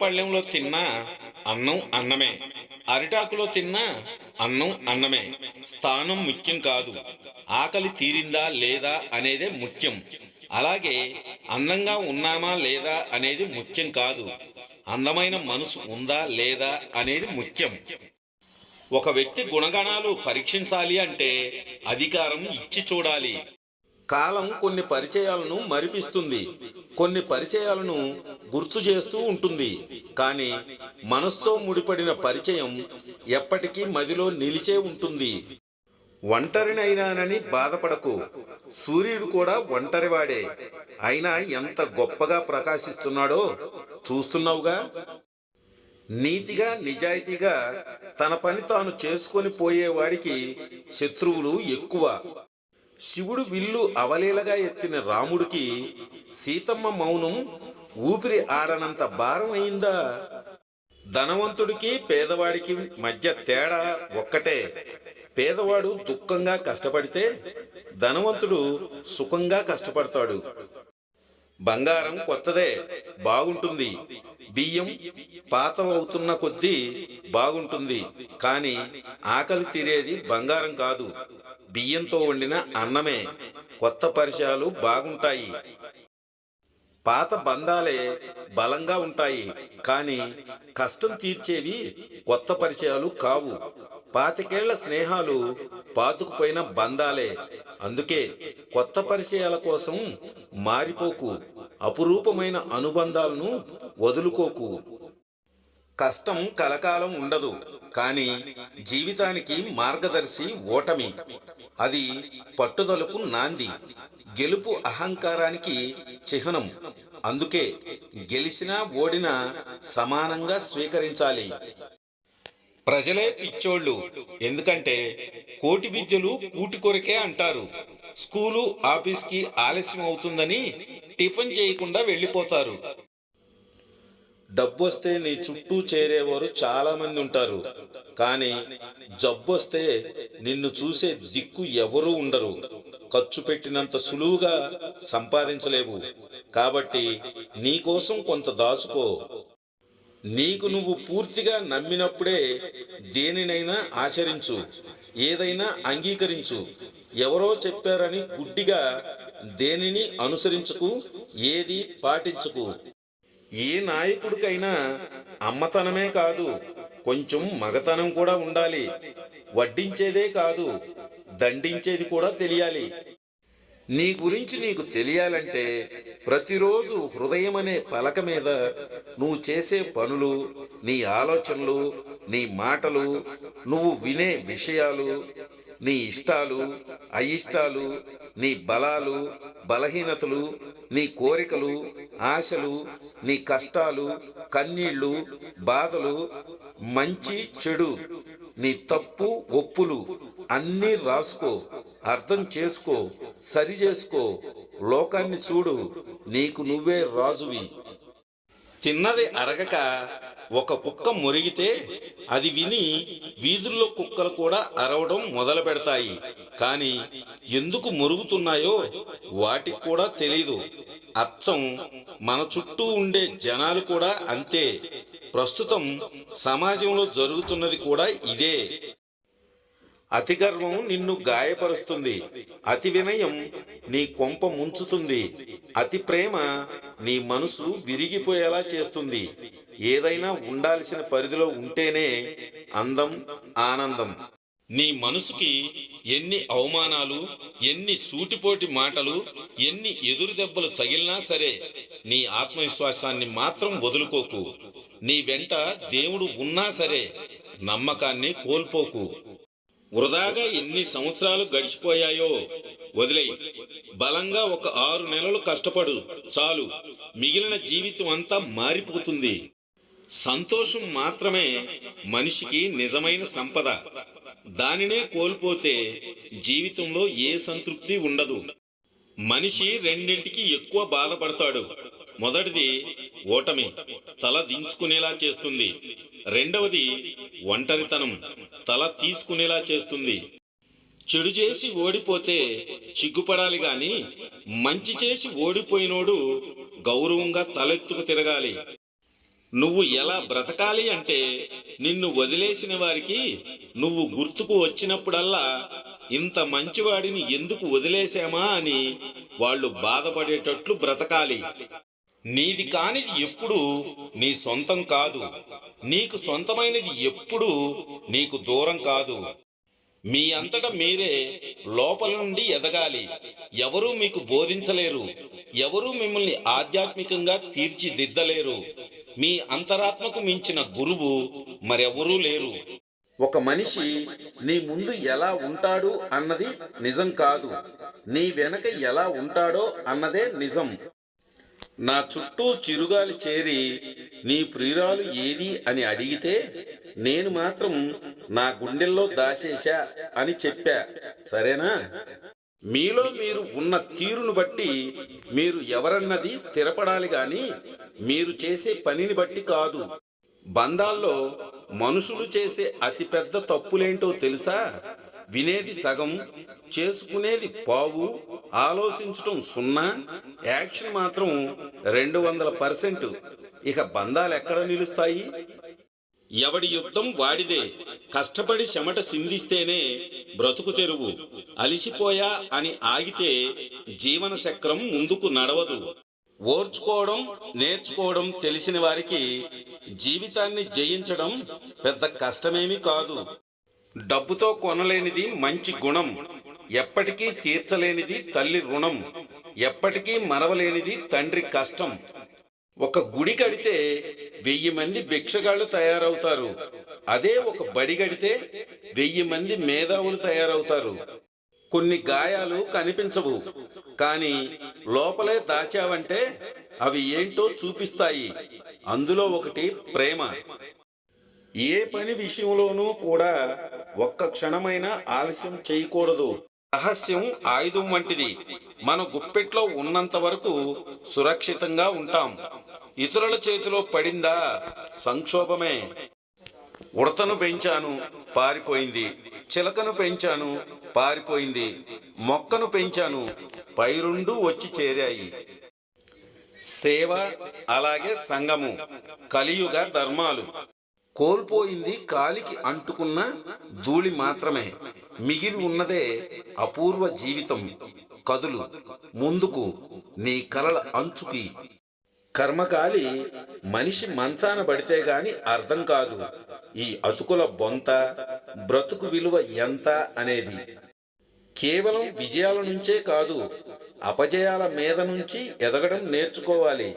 పళ్ళెంలో తిన్నా అన్నం అన్నమే. అరిటాకులో తిన్నా అన్నం అన్నమే. స్థానం ముఖ్యం కాదు. ఆకలి తీరిందా లేదా అనేదే ముఖ్యం. అలాగే అందంగా ఉన్నామా లేదా అనేది ముఖ్యం కాదు. అందమైన మనసు ఉందా లేదా అనేది ముఖ్యం. ఒక వ్యక్తి గుణగణాలు పరీక్షించాలి అంటే అధికారం ఇచ్చి చూడాలి. కాలం కొన్ని పరిచయాలను మరిపిస్తుంది. కొన్ని పరిచయాలను గుర్తు చేస్తూ ఉంటుంది. కానీ మనసుతో ముడిపడిన పరిచయం ఎప్పటికీ మదిలో నిలిచే ఉంటుంది. ఒంటరినైనానని బాధపడకు. సూర్యుడు కూడా ఒంటరివాడే. అయినా ఎంత గొప్పగా ప్రకాశిస్తున్నాడో చూస్తున్నావుగా? నీతిగా నిజాయితీగా తన పని తాను చేసుకొని పోయేవాడికి శత్రువులు ఎక్కువ. శివుడు విల్లు అవలీలగా ఎత్తిన రాముడికి సీతమ్మ మౌనం ఊపిరి ఆడనంత భారం అయిందా? ధనవంతుడికి పేదవాడికి మధ్య తేడా ఒక్కటే. పేదవాడు దుఃఖంగా కష్టపడితే ధనవంతుడు సుఖంగా కష్టపడతాడు. బంగారం కొత్తదే బాగుంటుంది. బియ్యం పాత అవుతున్న కొద్దీ బాగుంటుంది కానీ ఆకలి తీరేది బంగారం కాదు. బియ్యంతో వండిన అన్నమే. కొత్త పరిచయాలు బాగుంటాయి. పాత బంధాలే బలంగా ఉంటాయి కానీ కష్టం తీర్చేవి కొత్త పరిచయాలు కావు. పాతికేళ్ళ స్నేహాలు పాతుకుపోయిన బంధాలే. అందుకే కొత్త పరిచయాల కోసం మారిపోకు. అపురూపమైన అనుబంధాలను వదులుకోకు. కష్టం కలకాలం ఉండదు కానీ జీవితానికి మార్గదర్శి ఓటమి. అది పట్టుదలకు నాంది. గెలుపు అహంకారానికి చిహ్నం. అందుకే గెలిచినా ఓడినా సమానంగా స్వీకరించాలి. ప్రజలే పిచ్చోళ్ళు. ఎందుకంటే కోటి విద్యలు కూటి కొరకే అంటారు. స్కూలు ఆఫీస్కి ఆలస్యం అవుతుందని టిఫిన్ చేయకుండా వెళ్ళిపోతారు. డబ్బు వస్తే నీ చుట్టూ చేరేవారు చాలా మంది ఉంటారు. కానీ జబ్బు వస్తే నిన్ను చూసే దిక్కు ఎవరూ ఉండరు. ఖర్చు పెట్టినంత సులువుగా సంపాదించలేవు. కాబట్టి నీకోసం కొంత దాచుకో. నీకు నువ్వు పూర్తిగా నమ్మినప్పుడే దేనినైనా ఆచరించు. ఏదైనా అంగీకరించు. ఎవరో చెప్పారని గుడ్డిగా దేనిని అనుసరించకు ఏది పాటించకు. ఏ నాయకుడికైనా అమ్మతనమే కాదు కొంచెం మగతనం కూడా ఉండాలి. వడ్డించేదే కాదు దండించేది కూడా తెలియాలి. నీ గురించి నీకు తెలియాలంటే ప్రతిరోజు హృదయం అనే పలక మీద నువ్వు చేసే పనులు నీ ఆలోచనలు నీ మాటలు నువ్వు వినే విషయాలు నీ ఇష్టాలు అయిష్టాలు నీ బలాలు బలహీనతలు నీ కోరికలు ఆశలు నీ కష్టాలు కన్నీళ్ళు బాధలు మంచి చెడు నీ తప్పు ఒప్పులు అన్నీ రాసుకో అర్థం చేసుకో సరి చేసుకో లోకాన్ని చూడు నీకు నువ్వే రాజువి. తిన్నది అరగక ఒక కుక్క మురిగితే అది విని వీధుల్లో కుక్కలు కూడా అరవడం మొదలు పెడతాయి. కానీ ఎందుకు మురుగుతున్నాయో వాటికి కూడా తెలీదు. అచ్చం మన చుట్టూ ఉండే జనాలు కూడా అంతే. ప్రస్తుతం సమాజంలో జరుగుతున్నది కూడా ఇదే. అతి గర్వం నిన్ను గాయపరుస్తుంది. అతి వినయం నీ కొంప ముంచుతుంది. అతి ప్రేమ నీ మనసు విరిగిపోయేలా చేస్తుంది. ఏదైనా ఉండాల్సిన పరిధిలో ఉంటేనే అందం ఆనందం. నీ మనసుకి ఎన్ని అవమానాలు ఎన్ని సూటిపోటి మాటలు ఎన్ని ఎదురు దెబ్బలు తగిలినా సరే నీ ఆత్మవిశ్వాసాన్ని మాత్రం వదులుకోకు. నీ వెంట దేవుడు ఉన్నా సరే నమ్మకాన్ని కోల్పోకు. వృధాగా ఎన్ని సంవత్సరాలు గడిచిపోయాయో వదిలేయి. బలంగా ఒక ఆరు నెలలు కష్టపడు. చాలు. మిగిలిన జీవితం అంతా మారిపోతుంది. సంతోషం మాత్రమే మనిషికి నిజమైన సంపద. దానినే కోల్పోతే జీవితంలో ఏ సంతృప్తి ఉండదు. మనిషి రెండింటికి ఎక్కువ బాధపడతాడు. మొదటిది ఓటమి తల దించుకునేలా చేస్తుంది. రెండవది ఒంటరితనం తల తీసుకునేలా చేస్తుంది. చెడు చేసి ఓడిపోతే చిగ్గుపడాలి గాని మంచి చేసి ఓడిపోయినోడు గౌరవంగా తలెత్తుకు తిరగాలి. నువ్వు ఎలా బ్రతకాలి అంటే నిన్ను వదిలేసిన వారికి నువ్వు గుర్తుకు వచ్చినప్పుడల్లా ఇంత మంచివాడిని ఎందుకు వదిలేశామా అని వాళ్ళు బాధపడేటట్లు బ్రతకాలి. నీది కానిది ఎప్పుడు నీ సొంతం కాదు. నీకు సొంతమైనది ఎప్పుడు నీకు దూరం కాదు. మీ అంతటా మీరే లోపల నుండి ఎదగాలి. ఎవరూ మీకు బోధించలేరు. ఎవరూ మిమ్మల్ని ఆధ్యాత్మికంగా తీర్చిదిద్దలేరు. మీ అంతరాత్మకు మించిన గురువు మరెవరూ లేరు. ఒక మనిషి నీ ముందు ఎలా ఉంటాడు అన్నది నిజం కాదు. నీ వెనక ఎలా ఉంటాడో అన్నదే నిజం. నా చుట్టూ చిరుగాలి చేరి నీ ప్రియురాలు ఏది అని అడిగితే నేను మాత్రం నా గుండెల్లో దాచేశా అని చెప్పా. సరేనా? మీలో మీరు ఉన్న తీరును బట్టి మీరు ఎవరన్నది స్థిరపడాలి గాని మీరు చేసే పనిని బట్టి కాదు. బంధాల్లో మనుషులు చేసే అతిపెద్ద తప్పులేంటో తెలుసా? వినేది సగం చేసుకునేది పావు ఆలోచించటం సున్నా యాక్షన్ మాత్రం రెండు వందల పర్సెంట్. ఇక బంధాలు ఎక్కడ నిలుస్తాయి? ఎవడి యుద్ధం వాడిదే. కష్టపడి చెమట సింధిస్తేనే బ్రతుకు తెరువు. అలిసిపోయా అని ఆగితే జీవన చక్రం ముందుకు నడవదు. ఓర్చుకోవడం నేర్చుకోవడం తెలిసిన వారికి జీవితాన్ని జయించడం పెద్ద కష్టమేమీ కాదు. డబ్బుతో కొనలేనిది మంచి గుణం. ఎప్పటికీ తీర్చలేనిది తల్లి రుణం. ఎప్పటికీ మరవలేనిది తండ్రి కష్టం. ఒక గుడి కడితే వెయ్యి మంది భిక్షగాళ్ళు తయారవుతారు. అదే ఒక బడి కడితే వెయ్యి మంది మేధావులు తయారవుతారు. కొన్ని గాయాలు కనిపించవు. కానీ లోపలే దాచావంటే అవి ఏంటో చూపిస్తాయి. అందులో ఒకటి ప్రేమ. ఏ పని విషయంలోనూ కూడా ఒక్క క్షణమైనా ఆలస్యం చేయకూడదు. రహస్యం ఆయుధం వంటిది. మన గుప్పెట్లో ఉన్నంత వరకు సురక్షితంగా ఉంటాం. ఇతరుల చేతిలో పడిందా సంక్షోభమే. ఉడతను పెంచాను పారిపోయింది. చిలకను పెంచాను పారిపోయింది. మొక్కను పెంచాను పైరుండు వచ్చి చేరాయి. సేవ అలాగే సంగము కలియుగ ధర్మాలు. కోల్పోయింది కాలికి అంటుకున్న ధూళి మాత్రమే. మిగిలి ఉన్నదే అపూర్వ జీవితం. కదులు ముందుకు నీ కలల అంచుకి. కర్మకాలి మనిషి మంచాన పడితే గాని అర్థం కాదు. ఈ అతుకుల బొంత బ్రతుకు విలువ ఎంత అనేది కేవలం విజయాల నుంచే కాదు అపజయాల మీద నుంచి ఎదగడం నేర్చుకోవాలి.